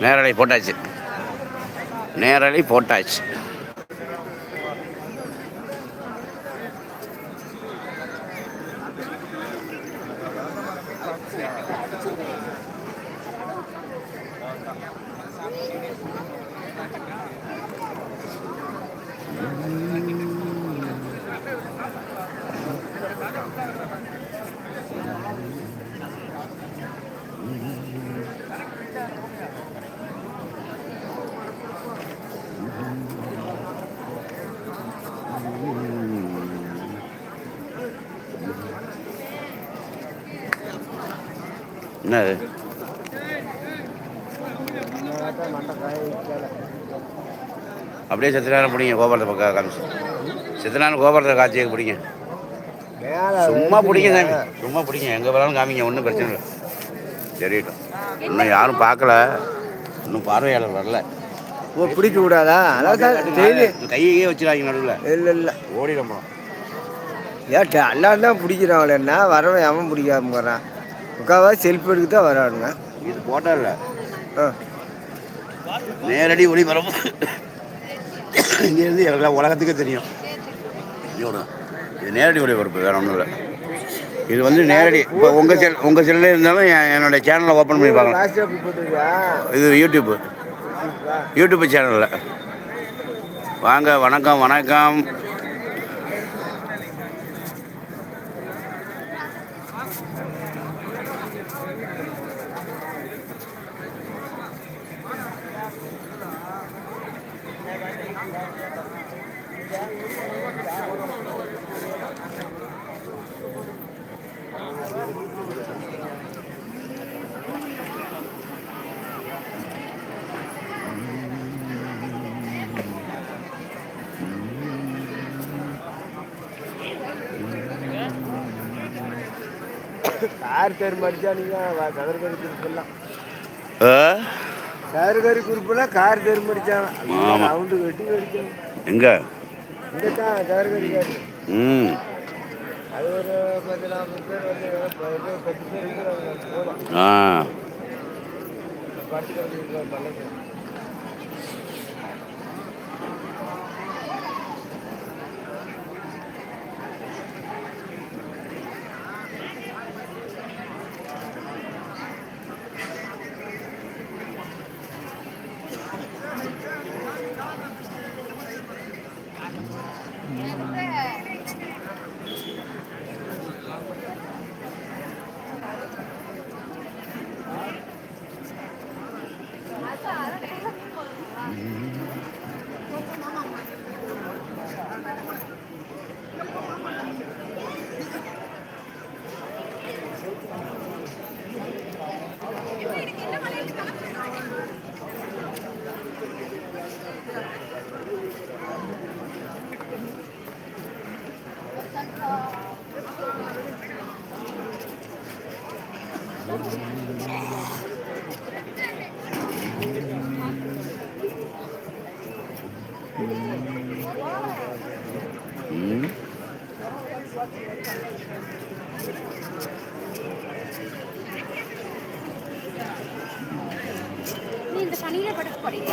நேரலை போட்டாச்சு. நேரலை போட்டாச்சு. என்னது அப்படியே செத்த நேரம் பிடிங்க கோபுரத்தை பக்கம் காமிச்சு. செத்த நேரம் கோபுரத்தை காட்சியை பிடிங்க. சும்மா பிடிங்க சாமி சும்மா பிடிங்க. எங்கே வேணாலும் காமிங்க ஒன்றும் பிரச்சனை இல்லை. சரிட்டும் இன்னும் யாரும் பார்க்கல. இன்னும் பார்வையாளர் வரல. ஓ பிடிக்க கூடாதா அதான் கையே வச்சிடாங்க நடுவில். இல்லை இல்லை. ஓடிடும் போகிறோம் ஏன் டே- எல்லாம் தான் பிடிக்கிறாங்களேன்னா வரவன் அவன் பிடிக்காம போகிறான் முக்கால்வாசி செல்ஃபி எடுக்க தான் வரானுங்க. இது போட்டா இல்லை. ஆ. நேரடி ஒளிபரப்பு இங்கேருந்து எல்லா உலகத்துக்கே தெரியும். இது நேரடி ஒளிபரப்பு வேற ஒன்றும் இல்லை. இது வந்து நேரடி இப்போ உங்கள் செல் உங்கள் செல்லில் இருந்தாலும் என் என்னோட சேனலை ஓப்பன் பண்ணி பார்க்கலாம். இது யூடியூப்பு யூடியூப் சேனலில் வாங்க வணக்கம் வணக்கம். கார் தேர் மடிச்சா நீங்கள் சதுரகரி குறிப்பெல்லாம்? சதுரகரி குறிப்பெல்லாம் கார் தேர் மடிச்சாங்க ஆமா. ரவுண்டு வெட்டி வெடிச்சாங்க எங்க? இங்கே தான் சதுரகரி கார் ம். அது ஒரு பத்து நாற்பது பேர் வந்து பத்து பேர் இருக்கிறாங்க போதும் ஆ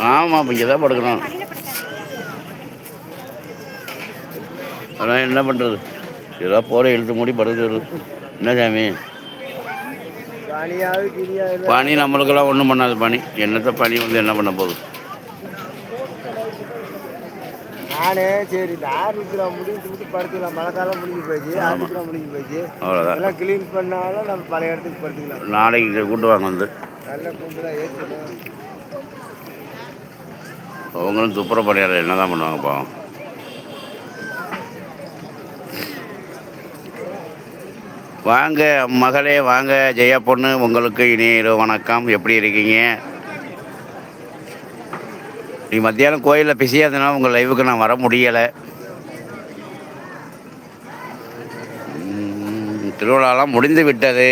ஆமாம் இப்போ இங்கே தான் படுக்கணும். அதான் என்ன பண்ணுறது ஏதோ போகிற எழுத்து மூடி படுக்கிறது என்ன சாமி? பனி நம்மளுக்கெல்லாம் ஒன்றும் பண்ணாது பனி என்னத்த பனி வந்து என்ன பண்ண போகுது? நானே சரி இந்த ஆறுல முடிஞ்சு விட்டு படுத்துக்கலாம். மழை காலம் முடிஞ்சு போச்சு ஆறுல முடிஞ்சு போச்சு அவ்வளோதான் க்ளீன் பண்ணாலும் நம்ம பழைய இடத்துக்கு படுத்துக்கலாம். நாளைக்கு கூட்டு வாங்க வந்து. நல்ல கும்பலாக ஏற்றணும் அவங்களும் துப்புர பணியாளர் என்ன தான் பண்ணுவாங்க பாவம். வாங்க மகளே வாங்க ஜெயா பொண்ணு உங்களுக்கு இனி வணக்கம். எப்படி இருக்கீங்க? நீ மத்தியானம் கோயிலில் பிஸியாக இருந்தனால உங்கள் லைவுக்கு நான் வர முடியலை. திருவிழாலாம் முடிந்து விட்டது.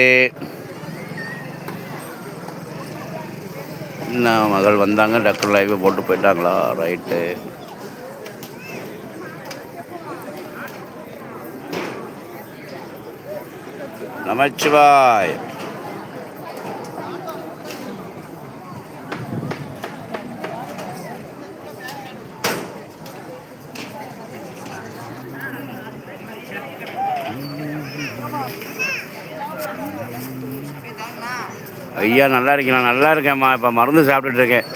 என்ன மகள் வந்தாங்க? டாக்டர் லைவ் போட்டு போயிட்டாங்களா? ரைட்டு நமச்சிவாய். ஐயா நல்லா இருக்கீங்களா? நல்லா இருக்கேம்மா இப்போ மருந்து சாப்பிட்டுட்டு இருக்கேன்.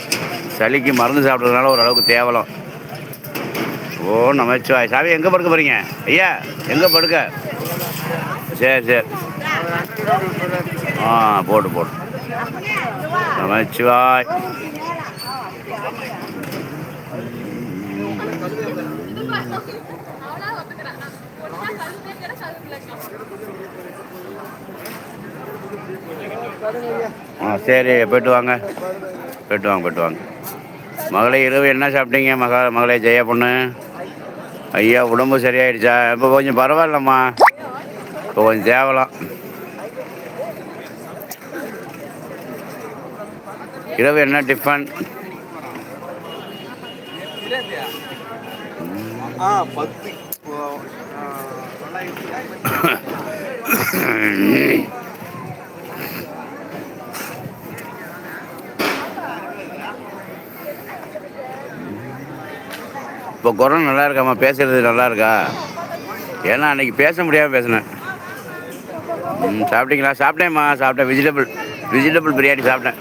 சளிக்கு மருந்து சாப்பிட்றதுனால ஓரளவுக்கு தேவலம். ஓ நமச்சிவாய். சாவி எங்கே படுக்க போகிறீங்க ஐயா எங்கே படுக்க? சரி சரி. ஆ போடு போடு. நமச்சிவாய் ஆ சரி போயிட்டு வாங்க. போயிட்டு வாங்க போய்ட்டு வாங்க. மகளே இரவு என்ன சாப்பிட்டீங்க? மகா மகளே ஜெயா பொண்ணு. ஐயா உடம்பு சரியாயிடுச்சா? இப்போ கொஞ்சம் பரவாயில்லம்மா. இப்போ கொஞ்சம் தேவலாம். இரவு என்ன டிஃபன்? இப்போ குரல் நல்லா இருக்காம்மா பேசுறது நல்லா இருக்கா? ஏன்னா அன்னைக்கு பேச முடியாமல் பேசினேன். சாப்பிட்டீங்களா? சாப்பிட்டேம்மா சாப்பிட்டேன். வெஜிடபிள் வெஜிடபிள் பிரியாணி சாப்பிட்டேன்.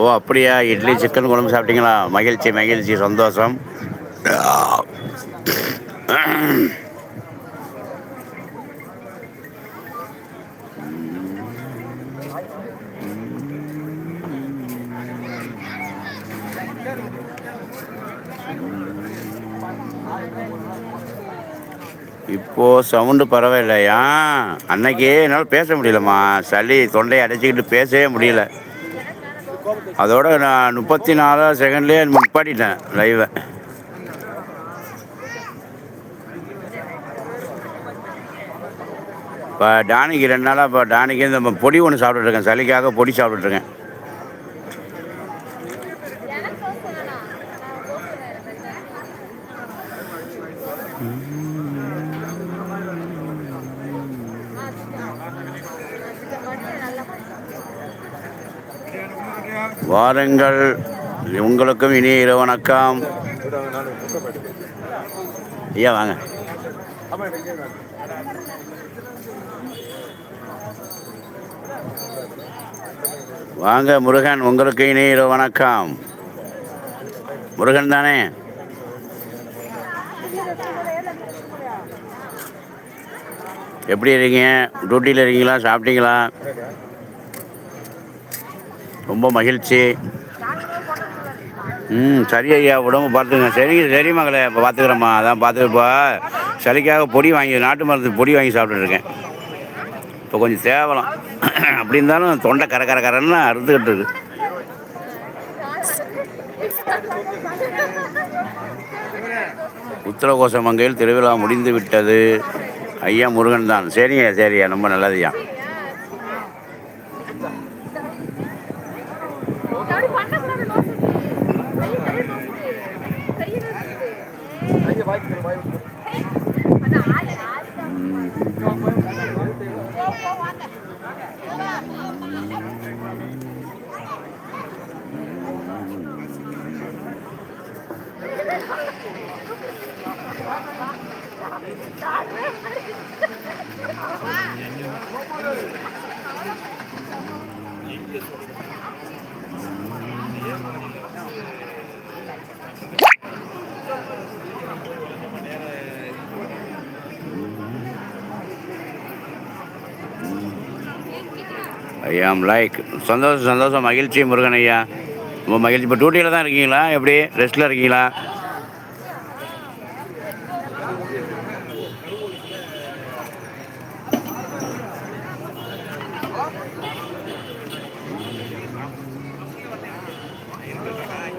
ஓ அப்படியா? இட்லி சிக்கன் குழம்பு சாப்பிட்டீங்களா? மகிழ்ச்சி மகிழ்ச்சி சந்தோஷம். இப்போ சவுண்டு பரவாயில்லையா? அன்னைக்கு என்னால் பேச முடியலம்மா. சளி தொண்டையை அடைச்சிக்கிட்டு பேசவே முடியல. அதோட நான் முப்பத்தி நாலாவது செகண்ட்லேயே நிப்பாட்டிட்டேன் லைவை இப்போ டானிக்கு ரெண்டு நாளாக இப்போ டானிக்கு இந்த பொடி ஒன்று சாப்பிட்டுருக்கேன் சளிக்காக பொடி சாப்பிட்டுருக்கேன் வாருங்கள். உங்களுக்கும் இனிய இரவு வணக்கம். ஐயா வாங்க. வாங்க முருகன் உங்களுக்கு இனிய இரவு வணக்கம். முருகன் தானே? எப்படி இருக்கீங்க? டியூட்டியில் இருக்கீங்களா? சாப்பிட்டீங்களா? ரொம்ப மகிழ்ச்சி. ம் சரி ஐயா உடம்பு பார்த்துங்க சரிங்க சரி மகளே இப்போ பார்த்துக்குறேம்மா அதான் பார்த்து இப்போ சளிக்காக பொடி வாங்கி நாட்டு மருந்து பொடி வாங்கி சாப்பிட்டுருக்கேன் இப்போ கொஞ்சம் தேவலாம் அப்படி இருந்தாலும் தொண்டை கர கர கரன்னு அறுத்துக்கிட்டு இருக்கு. உத்தரகோச மங்கையில் திருவிழா முடிந்து விட்டது. ஐயா முருகன் தான். சரிங்க சரியா ரொம்ப நல்லதுயா ஐயா லைக் சந்தோஷம் சந்தோஷம் மகிழ்ச்சி முருகன் ஐயா. ரொம்ப மகிழ்ச்சி. இப்போ டியூட்டியில் தான் இருக்கீங்களா? எப்படி? ரெஸ்ட்டில் இருக்கீங்களா?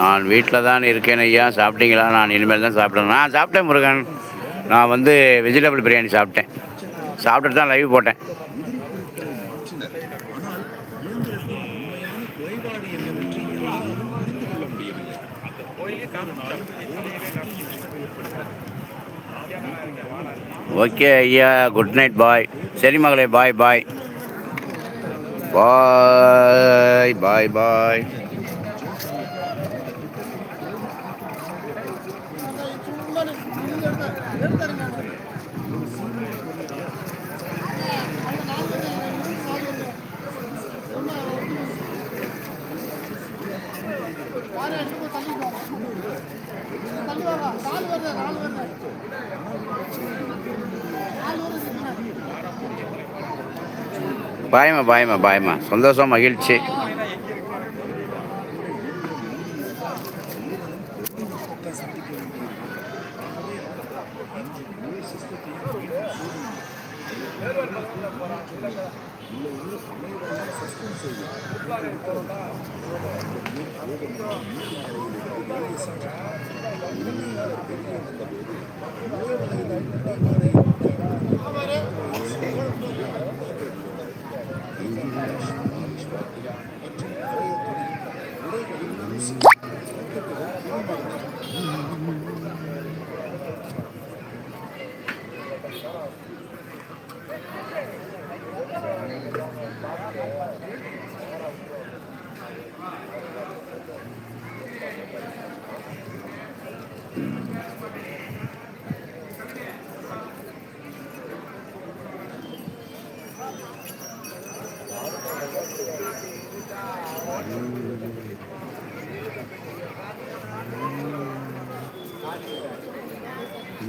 நான் வீட்டில் தான் இருக்கேன் ஐயா. சாப்பிட்டீங்களா? நான் இனிமேல் தான் சாப்பிட்றேன் நான் சாப்பிட்டேன் முருகன். நான் வந்து வெஜிடபிள் பிரியாணி சாப்பிட்டேன். சாப்பிட்டுட்டு தான் லைவ் போட்டேன். ஓகே ஐயா குட் நைட் பாய் சரி மகளே பாய் பாய் பாய் பாய் பாய் பாயம்மா பாயம்மா பாயம்மா சந்தோஷம் மகிழ்ச்சி.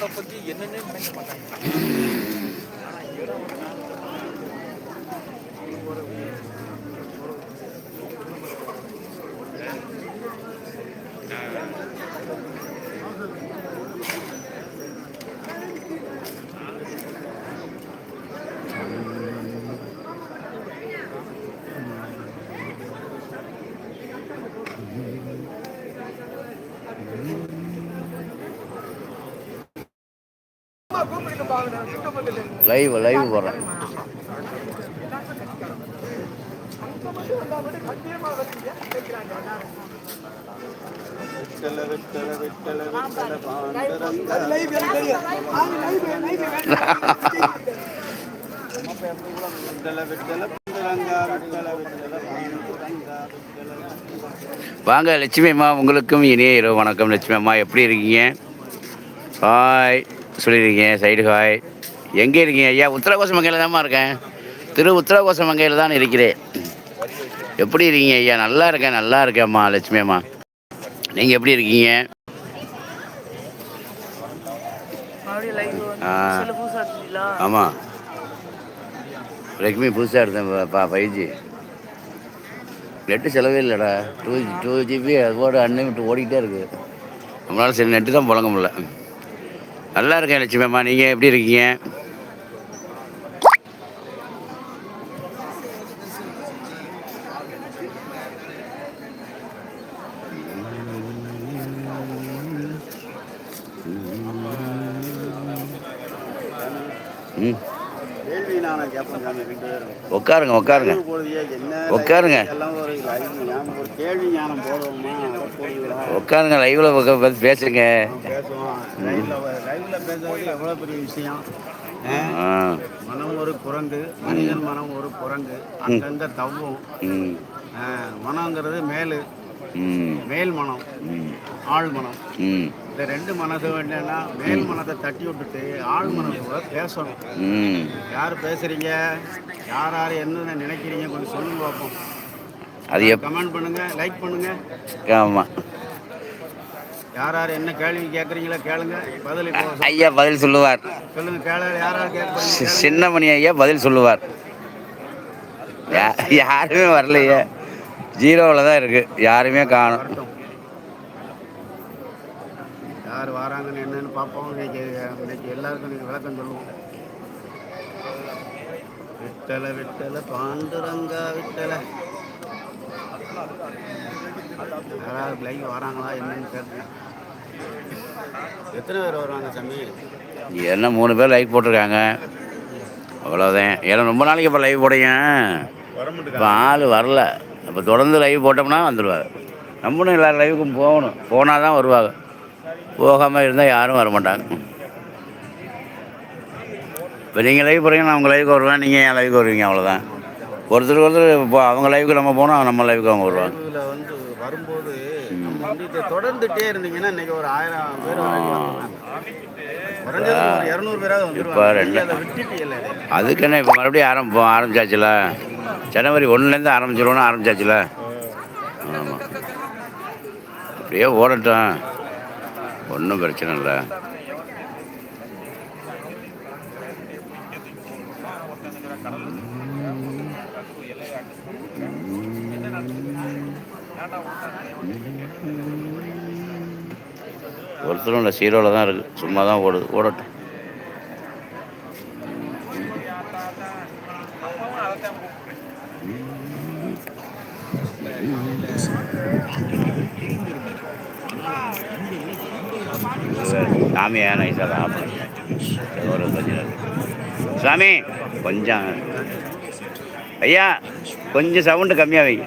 அதை பத்தி என்னன்னே நினைக்க மாட்டாங்க லைவ் லைவ் போடுறேன் விட்டல விட்டல விட்டல விட்டல பாண்டரங்க விட்டல விட்டல பாண்டரங்க விட்டல லைவ் லைவ் விட்டல வாங்க லட்சுமி அம்மா உங்களுக்கும் இனிய இரவு வணக்கம். லட்சுமி அம்மா எப்படி இருக்கீங்க? ஹாய் சொல்லியிருக்கீங்க சைடு ஹாய் எங்கே இருக்கீங்க ஐயா? உத்தரகோச மங்கையில் தான்மா இருக்கேன். திரு உத்தரகோச மங்கையில் தான் இருக்கிறேன். எப்படி இருக்கீங்க ஐயா? நல்லா இருக்கேன் நல்லா இருக்கேம்மா லட்சுமி அம்மா. நீங்கள் எப்படி இருக்கீங்க? ஆமாம் ரெக்மி புதுசாக எடுத்தேன் பா ஃபைவ் ஜி நெட்டு செலவே இல்லைடா. டூ டூ ஜிபி அதோட அன்லிமிட் ஓடிக்கிட்டே இருக்குது நம்மளால சரி நெட்டு தான் புழங்க முடியல. நல்லா இருக்கேன் லட்சுமி அம்மா நீங்கள் எப்படி இருக்கீங்க? உட்காருங்க உட்காருங்க உட்காருங்க. உட்காருங்க லைவில் பேசுங்க. லைவ்ல பேசுறது எவ்வளோ பெரிய விஷயம்? மனம் ஒரு குரங்கு மனிதன் மனம் ஒரு குரங்கு. அங்கங்க தவ்வும் மனங்கிறது மேலு. மேல் மனம் ஆழ் மனம். இந்த ரெண்டு மனசு என்னன்னா மேல் மனத்தை தட்டி விட்டுட்டு மனம் கூட பேசணும். யார் பேசுறீங்க? யார் யார் என்னென்ன நினைக்கிறீங்க? கொஞ்சம் சொல்லுங்க பார்ப்போம் அது கமெண்ட் பண்ணுங்க லைக் பண்ணுங்க. ஆமாம் யார் யார் என்ன கேள்வி கேட்குறீங்களோ கேளுங்க. பதில் ஐயா பதில் சொல்லுவார். சொல்லுங்க கேள யார் யார் கேட்குறீங்க சின்னமணி ஐயா பதில் சொல்லுவார். யாருமே வரலையே. ஜீரோவில் தான் இருக்கு. யாருமே காணும். யார் வராங்கன்னு என்னன்னு பார்ப்போம். இன்னைக்கு இன்னைக்கு எல்லாருக்கும் இன்னைக்கு விளக்கம் சொல்லுவோம் விட்டல விட்டல பாண்டுரங்கா விட்டல. யாராவது லைவ் வராங்களா என்னன்னு கேட்குறேன் எத்தனை பேர் வருவாங்க சாமி என்ன மூணு பேர் லைக் போட்டிருக்காங்க. அவ்வளோதான் ஏன்னா ரொம்ப நாளைக்கு இப்போ லைவ் வர இப்போ ஆள் வரல. இப்போ தொடர்ந்து லைவ் போட்டோம்னா வந்துடுவாங்க நம்மளும் எல்லா லைவுக்கும் போகணும். போனால் தான் வருவாங்க. போகாமல் இருந்தால் யாரும் வர மாட்டாங்க இப்போ நீங்கள் லைவ் போகிறீங்க நான் உங்கள் லைவுக்கு வருவேன். நீங்கள் என் லைவுக்கு வருவீங்க? அவ்வளோதான் ஒருத்தருக்கு ஒருத்தர் இப்போ அவங்க லைவுக்கு நம்ம போனால் நம்ம லைவுக்கு அவங்க வருவாங்க. வரும்போது இதை தொடர்ந்துட்டே இருந்தீங்கன்னா இன்னைக்கு ஒரு ஆயிரம் பேர். குறைஞ்சது ஒரு இரநூறு பேராவது வந்துருவாங்க. இப்போ மறுபடியும் ஆரம்பி ஆரம்பிச்சாச்சுல. ஜனவரி ஒன்றுலேருந்து ஆரம்பிச்சிருவோன்னு ஆரம்பிச்சாச்சுல. ஆமாம் அப்படியே ஓடட்டும். ஒன்றும் பிரச்சனை இல்லை. ஒருத்தரும் இல்லை சீரோவில் தான் இருக்குது சும்மா தான் ஓடுது ஓடட்டும். சாமியா நைஸாக தான் ஒரு கொஞ்சம் சாமி கொஞ்சம். ஐயா கொஞ்சம் சவுண்டு கம்மியாக வைங்க.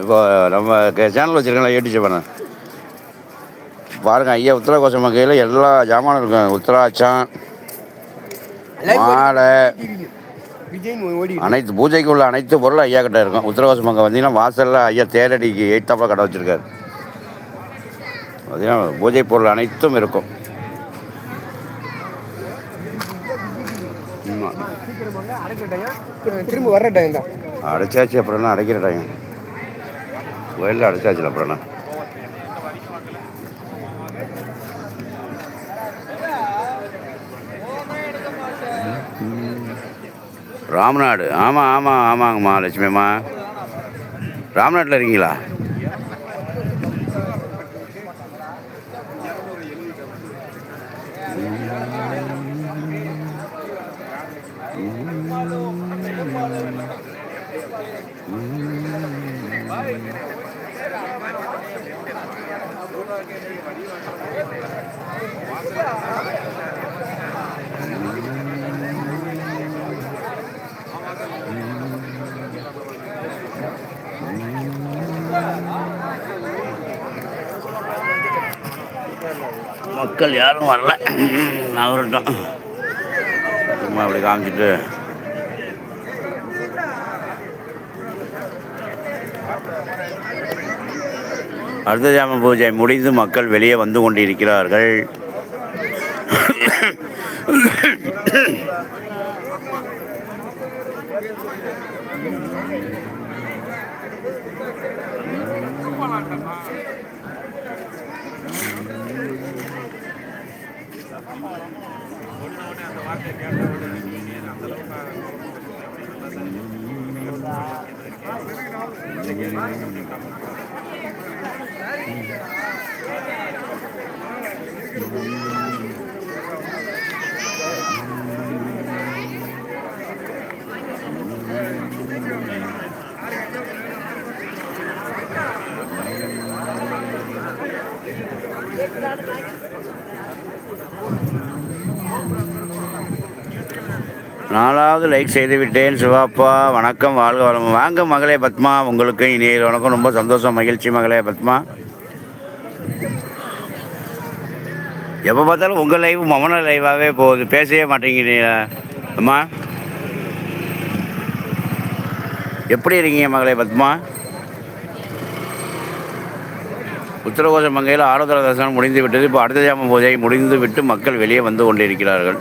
இப்போ நம்ம சேனல் வச்சுருக்கோம்ல யூடியூப் சேனல் பாருங்க ஐயா உத்தரா கோசம் கையில் எல்லா ஜாமானும் இருக்கும் உத்தராட்சம் மாலை அனைத்து பூஜைக்கு உள்ள அனைத்து பொருளும் ஐயா கிட்ட இருக்கும். உத்தரவாசம் அங்கே வந்தீங்கன்னா வாசலில் ஐயா தேரடிக்கு எயித்தாப்பில் கடை வச்சுருக்காரு. பார்த்தீங்கன்னா பூஜை பொருள் அனைத்தும் இருக்கும். திரும்ப வர்ற டைம் தான். அடைச்சாச்சு அப்புறம் அடைக்கிற டைம் வயலில் அடைச்சாச்சுல அப்புறம் ராம்நாடு. ஆமாம் ஆமாம் ஆமாங்கம்மா லட்சுமிம்மா ராம்நாட்டில் இருக்கீங்களா? Thank you. மக்கள் யாரும் வரல. நான் வரட்டும் அப்படி காமிச்சிட்டு. அர்த்தஜாம பூஜை முடிந்து மக்கள் வெளியே வந்து கொண்டிருக்கிறார்கள். Get out of my நாலாவது லைக் செய்து விட்டேன் சிவாப்பா வணக்கம் வாழ்க வளம் வாங்க மகளே பத்மா உங்களுக்கு இனிய வணக்கம். ரொம்ப சந்தோஷம் மகிழ்ச்சி மகளே பத்மா. எப்போ பார்த்தாலும் உங்கள் லைவ் மமன லைவாகவே போகுது. பேசவே மாட்டேங்கிறீங்களா அம்மா. எப்படி இருக்கீங்க மகளே பத்மா? உத்தரகோச மங்கையில் ஆரோதர தரிசனம் முடிந்து விட்டது. இப்போ அடுத்த ஜாம பூஜை முடிந்து விட்டு மக்கள் வெளியே வந்து கொண்டிருக்கிறார்கள்.